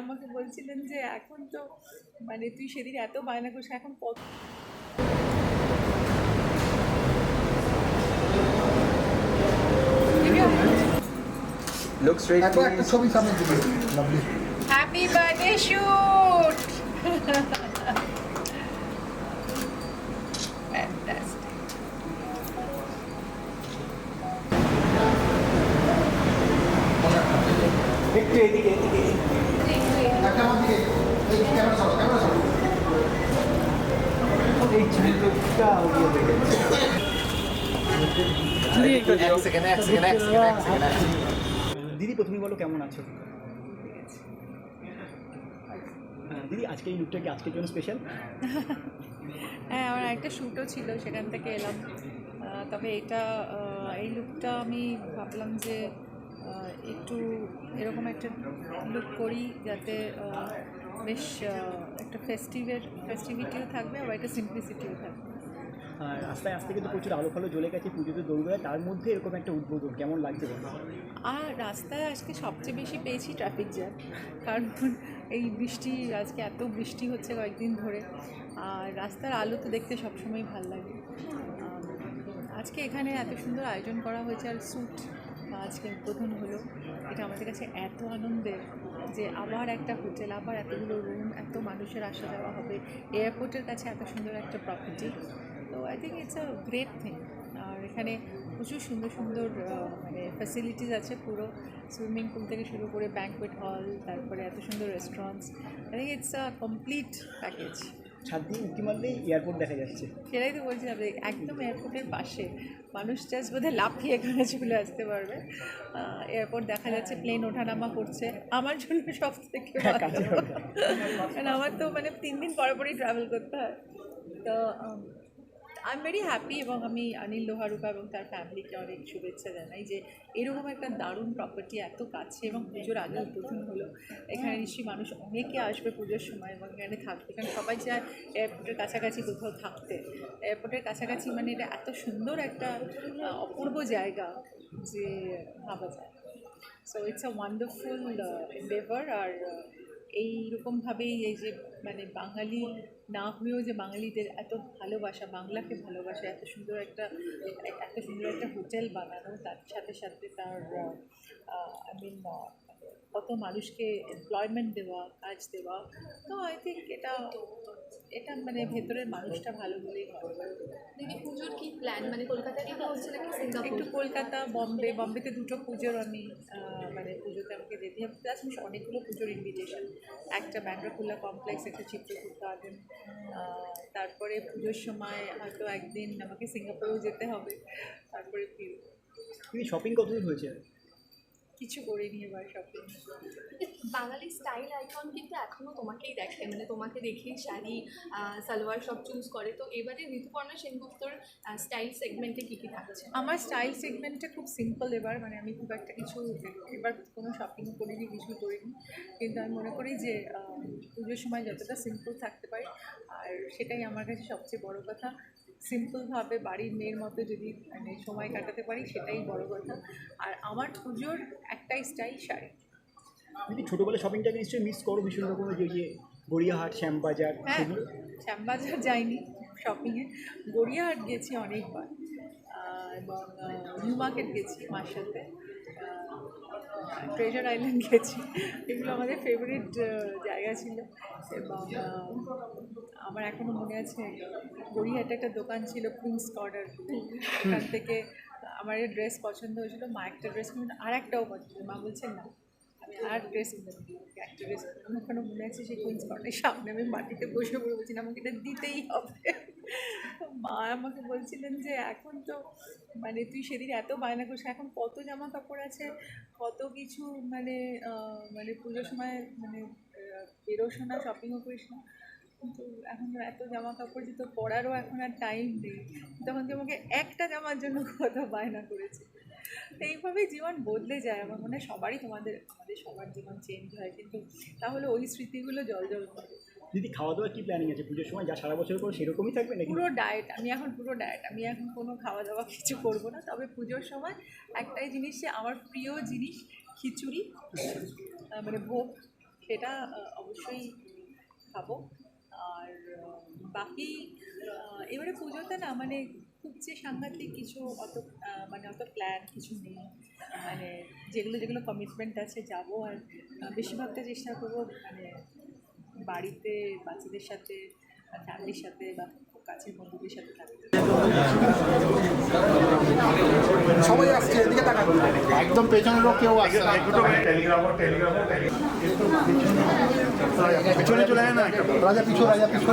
আমাকে বলছিলেন যে এখন তো মানে তুই সেদিন এত বায়না করিস এখন কত Look straight একবার একটা ছবি সামনে দিকে লাভলি হ্যাপি বার্থডে শুট একটু এদিকে এদিকে। দিদি প্রথমেই বলো কেমন আছো? হ্যাঁ, দিদি আজকে এই লুকটা কি আজকের জন্য স্পেশাল হ্যাঁ আমার একটা শ্যুটও ছিল সেখান থেকে এলাম। তবে এটা এই লুকটা আমি ভাবলাম যে একটু এরকম একটা লুক করি যাতে বেশ একটা ফেস্টিভের ফেস্টিভিটিও থাকবে আবার একটা সিম্পলিসিটিও থাকবে। আর রাস্তায় আসতে কিন্তু প্রচুর আলো ফালো জ্বলে গেছে, পুজোতে দৌড়বে তার মধ্যে এরকম একটা উদ্বোধন। কেমন লাগছে আর রাস্তায় আজকে সবচেয়ে বেশি পেয়েছি ট্রাফিক জ্যাম কারণ এই বৃষ্টি, আজকে এত বৃষ্টি হচ্ছে কয়েকদিন ধরে, আর রাস্তার আলো তো দেখতে সবসময় ভালো লাগে। আজকে এখানে এত সুন্দর আয়োজন করা হয়েছে, আর স্যুট আজকে উদ্বোধন হলো, এটা আমাদের কাছে এত আনন্দের যে আবার একটা হোটেল আবার এতগুলো রুম এত মানুষের আসা যাওয়া হবে এয়ারপোর্টের কাছে এত সুন্দর একটা প্রপার্টি তো I think it's a great thing আর এখানে প্রচুর সুন্দর সুন্দর মানে ফ্যাসিলিটিস আছে পুরো। সুইমিং পুল থেকে শুরু করে ব্যাঙ্কোয়েট হল তারপরে এত সুন্দর restaurants I think it's a complete package ছাদ দিয়ে উঁকি মারলেই এয়ারপোর্ট দেখা যাচ্ছে। সেটাই তো বলছিলাম একদম এয়ারপোর্টের পাশে। মানুষ জাস্ট বোধহয় লাফিয়ে এখানে চলে আসতে পারবে। এয়ারপোর্ট দেখা যাচ্ছে প্লেন ওঠানামা করছে। আমার জন্য সব থেকে হ্যাঁ। কারণ আমার তো মানে তিন দিন পরে পরেই ট্রাভেল করতে হয়। তো আই এম ভেরি হ্যাপি এবং আমি অনিল লোহারুকা এবং তার ফ্যামিলিকে অনেক শুভেচ্ছা জানাই যে এরকম একটা দারুণ প্রপার্টি এত কাছে এবং পুজোর আগে উদ্বোধন হলো। এখানে নিশ্চয়ই মানুষ অনেকে আসবে পুজোর সময় এবং এখানে থাকবে। কারণ সবাই চায় এয়ারপোর্টের কাছাকাছি কোথাও থাকতে। এয়ারপোর্টের কাছাকাছি মানে এটা এত সুন্দর একটা অপূর্ব জায়গা যে ভাবা যায়। So it's a wonderful endeavour আর এইরকমভাবেই এই যে মানে বাঙালি না হয়েও যে বাঙালিদের এত ভালোবাসা, বাংলাকে ভালোবাসা, এত সুন্দর একটা এত সুন্দর একটা হোটেল বানানো, তার সাথে সাথে তার আই মিন কত মানুষকে এমপ্লয়মেন্ট দেওয়া, কাজ দেওয়া, তো আই থিঙ্ক এটা এটা মানে ভেতরের মানুষটা ভালো বলেই হয়। দিদি পুজোর কি প্ল্যান মানে কলকাতা থেকে হচ্ছে নাকি সিঙ্গাপুর? একটু কলকাতা বম্বে বম্বেতে দুটো পুজোর আমি মানে পুজোতে আমাকে যেতে হবে প্লাস আমি অনেকগুলো পুজোর ইনভিটেশন একটা ব্যান্ড্রাকুল্লা কমপ্লেক্স একটা চিত্রকূট গার্ডেন তারপরে পুজোর সময় হয়তো একদিন আমাকে সিঙ্গাপুরেও যেতে হবে। তারপরে ফিরব। শপিং কতদূর হয়েছে? কিছু করে করিনি এবার শপিং বাঙালি স্টাইল আইকন কিন্তু এখনও তোমাকেই দেখে মানে তোমাকে দেখেই শাড়ি সালোয়ার সব চুজ করে। তো এবারে ঋতুপর্ণা সেনগুপ্তর স্টাইল সেগমেন্টে কী কী থাকছে? আমার স্টাইল সেগমেন্টটা খুব সিম্পল এবার মানে আমি খুব একটা কিছু এবার কোনো শপিং করিনি কিছু করিনি। কিন্তু আমি মনে করি যে পুজোর সময় যতটা সিম্পল থাকতে পারি আর সেটাই আমার কাছে সবচেয়ে বড় কথা। সিম্পলভাবে বাড়ির মেয়ের মতো যদি মানে সময় কাটাতে পারি সেটাই বড় কথা। আর আমার পুজোর একটাই স্টাইল শাড়ি। দিদি ছোটোবেলা শপিংটাকে নিশ্চয়ই মিস করো? ভীষণ রকমের যে গড়িয়াহাট শ্যামবাজার হ্যাঁ শ্যামবাজার যাইনি শপিংয়ে গড়িয়াহাট গেছি অনেকবার। এবং নিউ মার্কেট গেছি মার সাথে ট্রেজার আইল্যান্ড গেছি। এগুলো আমাদের ফেভারিট জায়গা ছিল। এবং আমার এখনও মনে আছে গড়িয়াহাটে একটা দোকান ছিল কুইন্স কর্ডার ওখান থেকে আমার ড্রেস পছন্দ হয়েছিল মা একটা ড্রেস কিন্তু আর একটাও পছন্দ মা বলছেন না আর ড্রেস একটা আমার ওখানে মনে আছে সেই কুইন্স কর্নারের সামনে আমি মাটিতে বসে পড়ে বলছি আমাকে এটা দিতেই হবে। মা আমাকে বলছিলেন যে, এখন তো মানে তুই সেদিন এত বায়না করিস, এখন কত জামা কাপড় আছে, কত কিছু মানে মানে পুজোর সময় মানে বেরোস না শপিংও করিস না। কিন্তু এখন এত জামা কাপড় যে তোর পরারও এখন আর টাইম নেই। তখন তুই আমাকে একটা জামার জন্য কত বায়না করেছে। তো এইভাবেই জীবন বদলে যায়। আমার মনে হয় সবারই তোমাদের আমাদের সবার জীবন চেঞ্জ হয়। কিন্তু তাহলে ওই স্মৃতিগুলো জল জল করে। দিদি খাওয়া দাওয়া কি প্ল্যানিং আছে? পুজোর সময় যা সারা বছর করো সেরকমই থাকবে নাকি? পুরো ডায়েট আমি এখন পুরো ডায়েট আমি এখন কোনো খাওয়া দাওয়া কিছু করব না। তবে পুজোর সময় একটাই জিনিস যে আমার প্রিয় জিনিস খিচুড়ি মানে ভোগ সেটা অবশ্যই খাব। আর বাকি এবারে পুজোতে না মানে খুব যে সাংঘাতিক কিছু অত মানে অত প্ল্যান কিছু নেই। মানে যেগুলো যেগুলো কমিটমেন্ট আছে যাব আর বেশিরভাগটা চেষ্টা করব মানে বাড়িতে বাচ্চাদের সাথে ফ্যামিলির সাথে বা খুব কাছের বন্ধুদের সাথে থাকতে। সবাই আসছে এদিকে তাকান। একদম পেছনেরও কেউ আসছে না। পেছনে চলে না? রাজা পিছু রাজা পিছু।